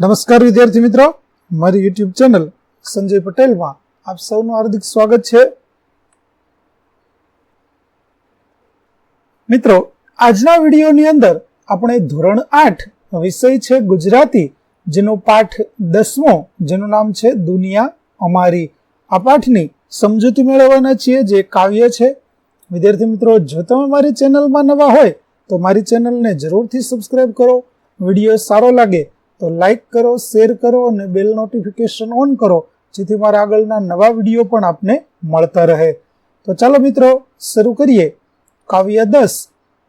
નમસ્કાર વિદ્યાર્થી મિત્રો. મારી યુટ્યુબ ચેનલ સંજય પટેલમાં આપ સૌનું હાર્દિક સ્વાગત છે. મિત્રો, આજના વિડીયોની અંદર આપણે ધોરણ આઠ વિષય છે ગુજરાતી, જેનો પાઠ દસમો, જેનું નામ છે દુનિયા અમારી. આ પાઠની સમજૂતી મેળવવાના છીએ, જે કાવ્ય છે. વિદ્યાર્થી મિત્રો, જો તમે મારી ચેનલમાં નવા હોય, તો મારી ચેનલને જરૂરથી સબસ્ક્રાઈબ કરો. વીડિયો સારો લાગે તો લાઈક કરો શેર કરો અને બેલ નોટિફિકેશન ઓન કરો, જેથી મારા આગળના નવા વીડિયો પણ આપને મળતા રહે. તો ચાલો મિત્રો, શરૂ કરીએ. કાવ્ય દસ,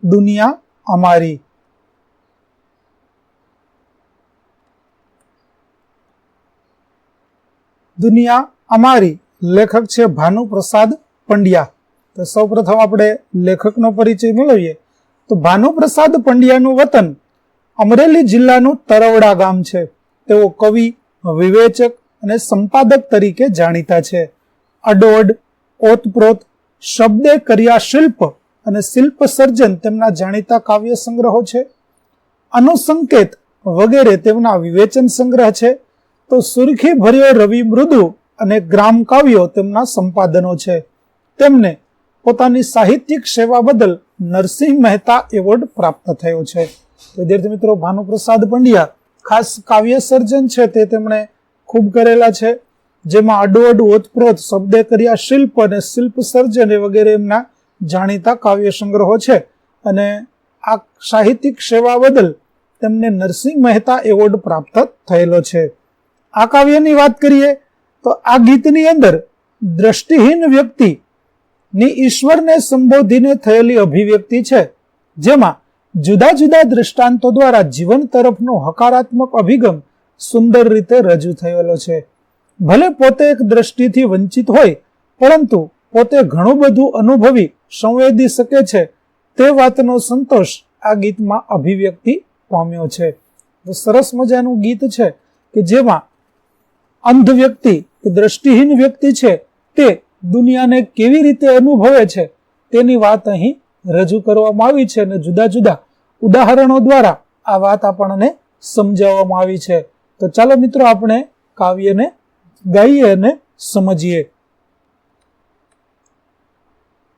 દુનિયા અમારી. દુનિયા અમારી, લેખક છે ભાનુપ્રસાદ પંડ્યા. તો સૌપ્રથમ આપણે લેખકનો પરિચય મેળવીએ. તો ભાનુપ્રસાદ પંડ્યાનું વતન અમરેલી જિલ્લાનું તરવડા ગામ છે. તેઓ કવિ, વિવેચક અને સંપાદક તરીકે જાણીતા છે. અડોડ, ઓતપ્રોત, શબ્દે કર્યા શિલ્પ અને શિલ્પ સર્જન તેમના જાણીતા કાવ્ય સંગ્રહો છે. અનુસંકેત વગેરે તેમના વિવેચન સંગ્રહ છે. તો સુરખી ભર્યો રવિ મૃદુ અને ગ્રામ કાવ્યો તેમના સંપાદનો છે. તેમને પોતાની સાહિત્યિક સેવા બદલ નરસિંહ મહેતા એવોર્ડ પ્રાપ્ત થયો છે. વિદ્યાર્થી મિત્રો, ભાનુપ્રસાદ પંડ્યા ખાસ કાવ્ય સર્જન છે તે તેમણે ખૂબ કરેલા છે, જેમાં અડોઅડ ઓતપ્રોત શબ્દે કર્યા શિલ્પ અને શિલ્પ સર્જન વગેરે એમના જાણીતા કાવ્ય સંગ્રહો છે. અને આ સાહિત્યિક સેવા બદલ તેમને નરસિંહ મહેતા એવોર્ડ પ્રાપ્ત થયેલો છે. આ કાવ્યની વાત કરીએ તો આ ગીતની અંદર દ્રષ્ટિહીન વ્યક્તિ ની ઈશ્વરને સંબોધીને થયેલી અભિવ્યક્તિ છે, જેમાં જુદા જુદા દ્રષ્ટાંતો દ્વારા જીવન તરફનો હકારાત્મક અભિગમ સુંદર રીતે રજૂ થયેલો છે. ભલે પોતે એક દ્રષ્ટિથી વંચિત હોય, પરંતુ પોતે ઘણું બધું અનુભવી સંવેદી શકે છે. તે વાતનો સંતોષ આ ગીતમાં અભિવ્યક્તિ પામ્યો છે. સરસ મજાનું ગીત છે કે જેમાં અંધ વ્યક્તિ કે દ્રષ્ટિહીન વ્યક્તિ છે તે દુનિયાને કેવી રીતે અનુભવે છે તેની વાત અહીં રજૂ કરવામાં આવી છે અને જુદા જુદા ઉદાહરણો દ્વારા આ વાત આપણને સમજાવવામાં આવી છે. તો ચાલો મિત્રો આપણે કાવ્યને ગાઈએ અને સમજીએ.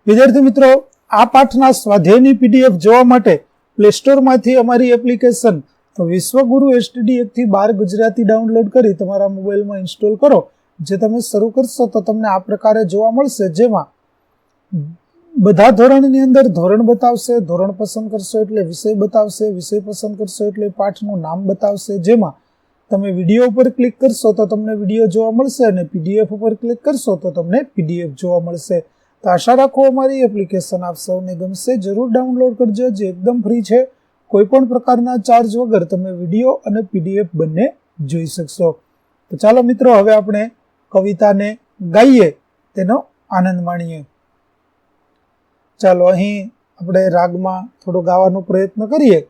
વિદ્યાર્થી મિત્રો, આ પાઠના સ્વાધ્યાયની પીડીએફ જોવા માટે પ્લે સ્ટોરમાંથી અમારી એપ્લિકેશન વિશ્વગુરુ એસટીડી એકથી બાર ગુજરાતી ડાઉનલોડ કરી તમારા મોબાઈલમાં ઇન્સ્ટોલ કરો. જે તમે શરૂ કરશો તો તમને આ પ્રકારે જોવા મળશે. જેમાં બધા ધોરણની અંદર ધોરણ બતાવશે, ધોરણ પસંદ કરશો એટલે વિષય બતાવશે, વિષય પસંદ કરશો એટલે પાઠનું નામ બતાવશે. જેમાં તમે વીડિયો ઉપર ક્લિક કરશો તો તમને વીડિયો જોવા મળશે અને પીડીએફ ઉપર ક્લિક કરશો તો તમને પીડીએફ જોવા મળશે. તો આશા રાખો અમારી એપ્લિકેશન આપ સૌને ગમશે. જરૂર ડાઉનલોડ કરજો, જે એકદમ ફ્રી છે. કોઈ પણ પ્રકારના ચાર્જ વગર તમે વીડિયો અને પીડીએફ બંને જોઈ શકશો. તો ચાલો મિત્રો, હવે આપણે કવિતાને ગાઈએ, તેનો આનંદ માણીએ. ચાલો અહીં આપણે રાગમાં થોડો ગાવાનો પ્રયત્ન કરીએ.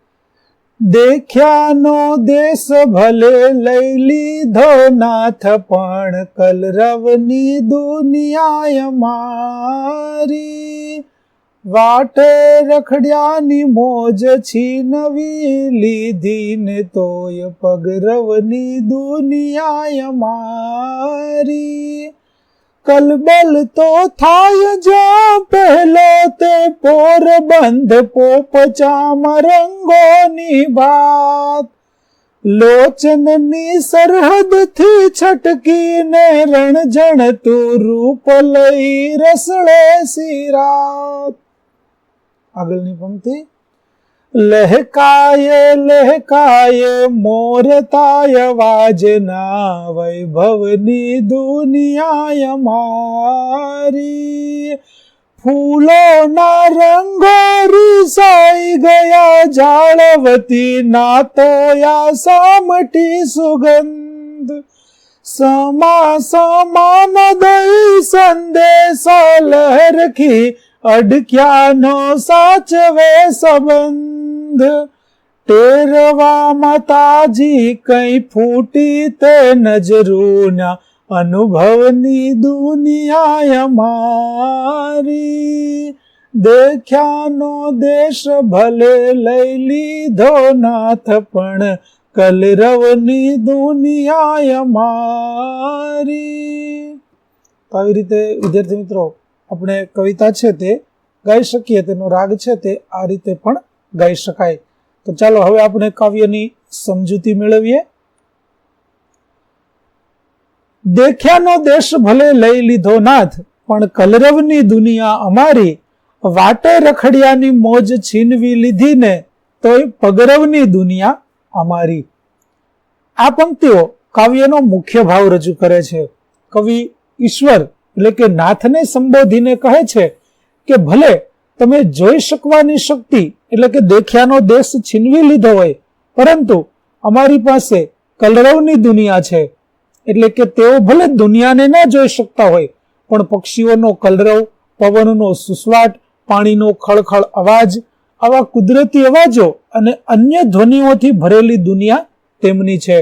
દેખ્યાનો દેશ ભલે લઈ લીધો નાથ, પણ કલરવની દુનિયા મારી વાટે રખડ્યાની મોજ છીનવી લીધી ને તોય પગરવની દુનિયા મારી કલબલ તો થાય જો પહેલો તે પોરબંધ પોપચામાં રંગોની વાત. લોચનની સરહદથી છટકીને રણજણતું રૂપ લઈ રસળે સિરાત આગળની પંક્તિ? લહેકાય, લહેકાયે મોરતાય વાજના વૈભવની દુનિયા મારી. ફૂલોના રંગો રીસાઈ ગયા, જાળવતી નાતોયા સામટી સુગંધ. સમા સમાન દઈ સંદેશા લહેરખી, અડક્યાનો સાચવે સંબંધ. ટેરવામાં તાજી કઈ ફૂટી તે નજરૂના અનુભવની દુનિયા મારી. દેખ્યાનો દેશ ભલે લઈ લીધો નાથ, પણ કલરવની દુનિયા અમારી તો આવી રીતે, વિદ્યાર્થી મિત્રો, આપણે કવિતા છે તે ગાઈ શકીએ, તેનો રાગ છે તે આ રીતે પણ ગાઈ શકાય. તો ચાલો હવે આપણે કાવ્યની સમજૂતી મેળવીએ. દેખ્યાનો દેશ ભલે લઈ લીધો નાથ, પણ કલરવની દુનિયા અમારી. વાટે રખડિયાની મોજ છીનવી લીધી ને, તોય પગરવની દુનિયા અમારી. આ પંક્તિઓ કાવ્યનો મુખ્ય ભાવ રજૂ કરે છે. કવિ ઈશ્વર એટલે કે નાથને સંબોધીને કહે છે કે ભલે તમે જોઈ શકવાની શક્તિ એટલે કે દેખ્યાનો દેશ છીનવી લીધો હોય. પરંતુ અમારી પાસે કલરવની દુનિયા છે. એટલે કે તેઓ ભલે દુનિયાને ન જોઈ શકતા હોય, પણ પક્ષીઓનો કલરવ, પવનનો સુસવાટ, પાણીનો ખળખળ અવાજ, આવા કુદરતી અવાજો અને અન્ય ધ્વનિઓથી ભરેલી દુનિયા તેમની છે.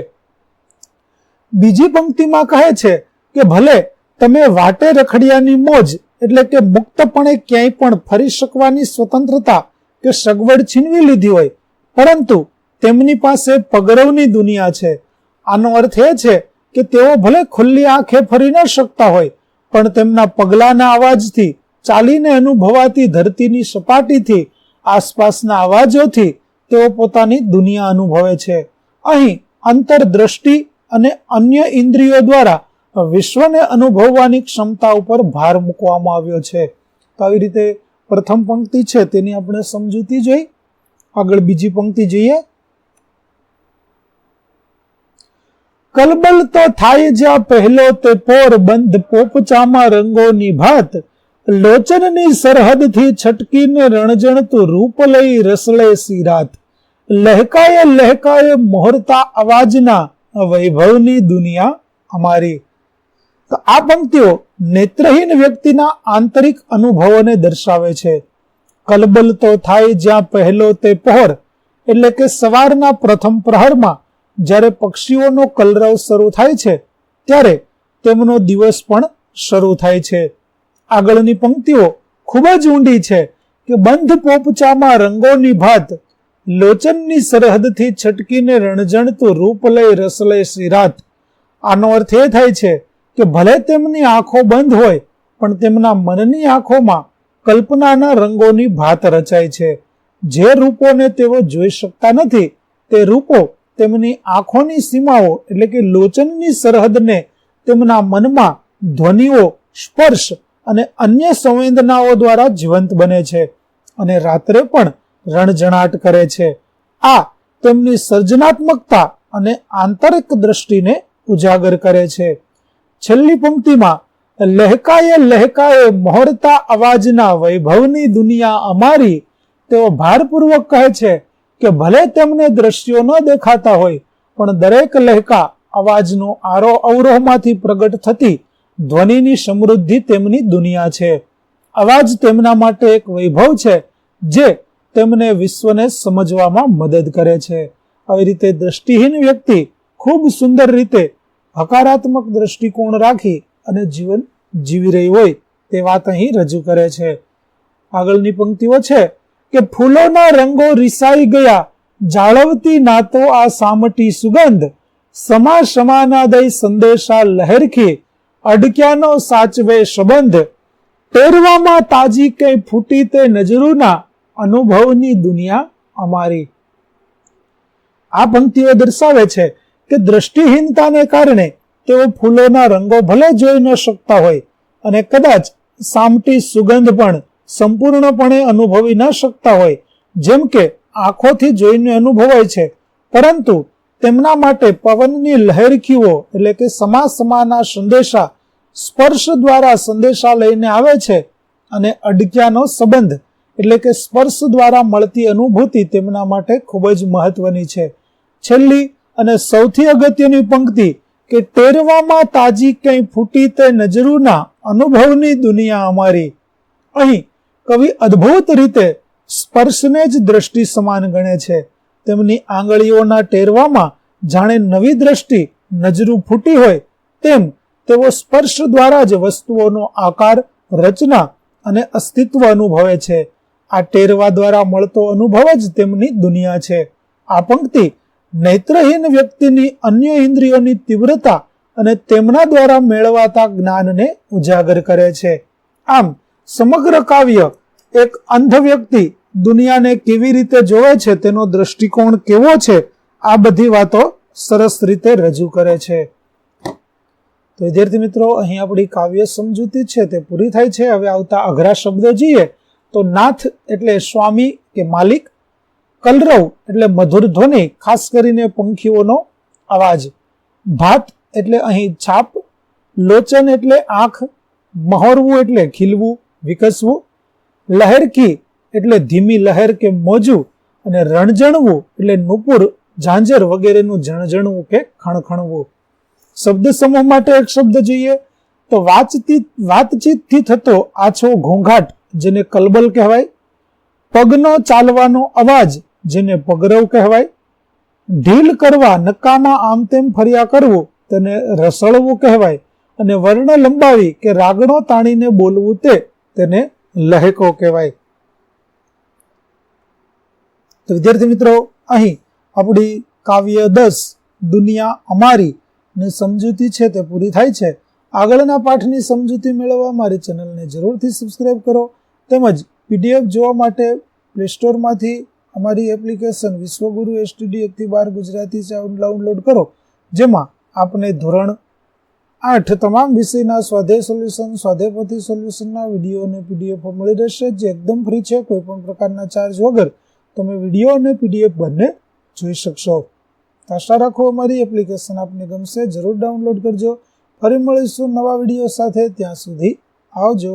બીજી પંક્તિમાં કહે છે કે ભલે તમે વાટે રખડિયાની મોજ, એટલે કે મુક્તપણે ક્યાંય પણ ફરી શકવાની સ્વતંત્રતા કે સગવડ છીનવી લીધી હોય. પરંતુ તેમની પાસે પગરવની દુનિયા છે. આનો અર્થ એ છે કે તેઓ ભલે ખુલ્લી આંખે ફરી ન શકતા હોય, પણ તેમના પગલાના અવાજથી, ચાલીને અનુભવાતી ધરતીની સપાટીથી, આસપાસના અવાજોથી તેઓ પોતાની દુનિયા અનુભવે છે. અહીં અંતરદ્રષ્ટિ અને અન્ય ઇન્દ્રિયો દ્વારા વિશ્વને અનુભવવાની ક્ષમતા ઉપર ભાર મૂકવામાં આવ્યો છે. તો આવી રીતે પ્રથમ પંક્તિ છે તેની આપણે સમજૂતી જોઈ. આગળ બીજી પંક્તિ જોઈએ. કલબલ તો થાય જ્યાં પહેલો તે પોર બંધ પોપચામાં રંગોની ભાત. લોચનની સરહદથી છટકીને રણજણતું રૂપ લઈ રસળે સિરાત લહેકાયે લહેકાએ મોહરતા અવાજના વૈભવની દુનિયા અમારી. તો આ પંક્તિઓ નેત્રહીન વ્યક્તિના આંતરિક અનુભવોને દર્શાવે છે. કલબલ તો થાય જ્યાં પહેલો તે પહોર, એટલે કે સવારના પ્રથમ પ્રહરમાં જ્યારે પક્ષીઓનો કલરવ શરૂ થાય છે, ત્યારે તેમનો દિવસ પણ શરૂ થાય છે. આગળની પંક્તિઓ ખૂબ જ ઊંડી છે કે બંધ પોપચામાં રંગોની ભાત, લોચનની સરહદથી છટકીને રણજણતું રૂપ લઈ રસલે શ્રીરાત. આનો અર્થ એ થાય છે કે ભલે તેમની આંખો બંધ હોય, પણ તેમના મનની આંખોમાં કલ્પનાના રંગોની ભાત રચાય છે. જે રૂપોને તેઓ જોઈ શકતા નથી, તે રૂપો તેમની આંખોની સીમાઓ એટલે કે લોચનની સરહદને તેમના મનમાં ધ્વનિઓ, સ્પર્શ અને અન્ય સંવેદનાઓ દ્વારા જીવંત બને છે અને રાત્રે પણ રણજણાટ કરે છે. આ તેમની સર્જનાત્મકતા અને આંતરિક દ્રષ્ટિને ઉજાગર કરે છે. છેલ્લી પંક્તિમાં, લહેકાએ લહેકાએ મોહરતા અવાજના વૈભવની દુનિયા અમારી. તેઓ ભારપૂર્વક કહે છે કે ભલે તેમને દ્રશ્યો ન દેખાતા હોય, પણ દરેક લહેકા અવાજનો આરોહ અવરોહમાંથી પ્રગટ થતી ધ્વનિની સમૃદ્ધિ તેમની દુનિયા છે. અવાજ તેમના માટે એક વૈભવ છે, જે તેમને વિશ્વને સમજવામાં મદદ કરે છે. આવી રીતે દ્રષ્ટિહીન વ્યક્તિ ખૂબ સુંદર રીતે હકારાત્મક દ્રષ્ટિકોણ રાખી અને જીવન જીવી રહી હોય તે વાત અહીં રજૂ કરે છે. આગળની પંક્તિઓ છે કે ફૂલોના રંગો રિસાઈ ગયા, જાળવતી નાતો આ સામટી સુગંધ સમા સમાનાદય સંદેશા લહેરખી, અડક્યાનો સાચવે સંબંધ ટેરવામાં તાજી કઈ ફૂટી તે નજરુના અનુભવની દુનિયા અમારી. આ પંક્તિઓ દર્શાવે છે કે દ્રષ્ટિહીનતાને કારણે તેઓ ફૂલોના રંગો ભલે જોઈ ન શકતા હોય અને કદાચ સામટી સુગંધ પણ સંપૂર્ણપણે અનુભવી ન શકતા હોય, જેમ કે આંખોથી જોઈને અનુભવાય છે. પરંતુ તેમના માટે પવનની લહેરખીઓ એટલે કે સમા સમાના સંદેશા સ્પર્શ દ્વારા સંદેશા લઈને આવે છે અને અડક્યાનો સંબંધ એટલે કે સ્પર્શ દ્વારા મળતી અનુભૂતિ તેમના માટે ખૂબ જ મહત્વની છે. છેલ્લી અને સૌથી અગત્યની પંક્તિ કે ટેરવામાં તાજી કંઈ ફૂટી તે નજરુના અનુભવની દુનિયા અમારી. અહીં કવિ અદ્ભુત રીતે સ્પર્શને જ દ્રષ્ટિ સમાન ગણે છે. તેમની આંગળીઓના ટેરવામાં જાણે નવી દ્રષ્ટિ નજરું ફૂટી હોય તેમ તેઓ સ્પર્શ દ્વારા જ વસ્તુઓનો આકાર, રચના અને અસ્તિત્વ અનુભવે છે. આ ટેરવા દ્વારા મળતો અનુભવ જ તેમની દુનિયા છે. આ પંક્તિ નેત્રહીન વ્યક્તિની અન્ય ઇન્દ્રિયોની તીવ્રતા અને તેમના દ્વારા મેળવાતા જ્ઞાનને ઉજાગર કરે છે. આમ, સમગ્ર કાવ્ય એક અંધ વ્યક્તિ દુનિયાને કેવી રીતે જોવે છે તેનો દ્રષ્ટિકોણ કેવો છે, આ બધી વાતો સરસ રીતે રજૂ કરે છે. તો વિદ્યાર્થી મિત્રો, અહીં આપણી કાવ્ય સમજૂતી છે તે પૂરી થાય છે. હવે આવતા અઘરા શબ્દો જોઈએ તો નાથ એટલે સ્વામી કે માલિક કલરવ એટલે મધુર ધ્વનિ, ખાસ કરીને પંખીઓનો અવાજ. ભાત એટલે અહીં છાપ, લોચન એટલે આંખ, મહોરવું એટલે ખીલવું, વિકસવું લહેરકી એટલે ધીમી લહેર કે મોજું, અને રણજણવું એટલે નુપુર, ઝાંઝર વગેરેનું જણજણવું કે ખણખણવું. શબ્દ સમૂહ માટે એક શબ્દ જોઈએ તો વાતચીત, વાતચીતથી થતો આછો ઘોંઘાટ, જેને કલબલ કહેવાય, પગનો ચાલવાનો અવાજ જેને પગરવ કહેવાય, ઢીલ કરવા નકામાં આમ તેમ ફર્યા કરવું તેને રસળવું કહેવાય અને વર્ણ લંબાવી કે રાગણો તાણીને બોલવું તે તેને લહેકો કહેવાય. તો વિદ્યાર્થી મિત્રો, અહીં આપણી કાવ્ય દસ, દુનિયા અમારી ને સમજૂતી છે તે પૂરી થાય છે. આગળના પાઠની સમજૂતી મેળવવા મારી ચેનલને જરૂરથી સબસ્ક્રાઈબ કરો. તેમજ પીડીએફ જોવા માટે પ્લે સ્ટોરમાંથી અમારી એપ્લિકેશન વિશ્વગુરુ એસટીડી એકથી બાર ગુજરાતી ડાઉનલોડ કરો. જેમાં આપને ધોરણ આઠ તમામ વિષયના સ્વાધ્યાય સોલ્યુશન સ્વાધ્યાયપોથી સોલ્યુશનના વીડિયો અને પીડીએફ મળી રહેશે. જે એકદમ ફ્રી છે, કોઈ પણ પ્રકારના ચાર્જ વગર તમે વીડિયો અને પીડીએફ બંને જોઈ શકશો. આશા રાખો અમારી એપ્લિકેશન આપને ગમશે. જરૂર ડાઉનલોડ કરજો. ફરી મળીશું નવા વીડિયો સાથે. ત્યાં સુધી આવજો.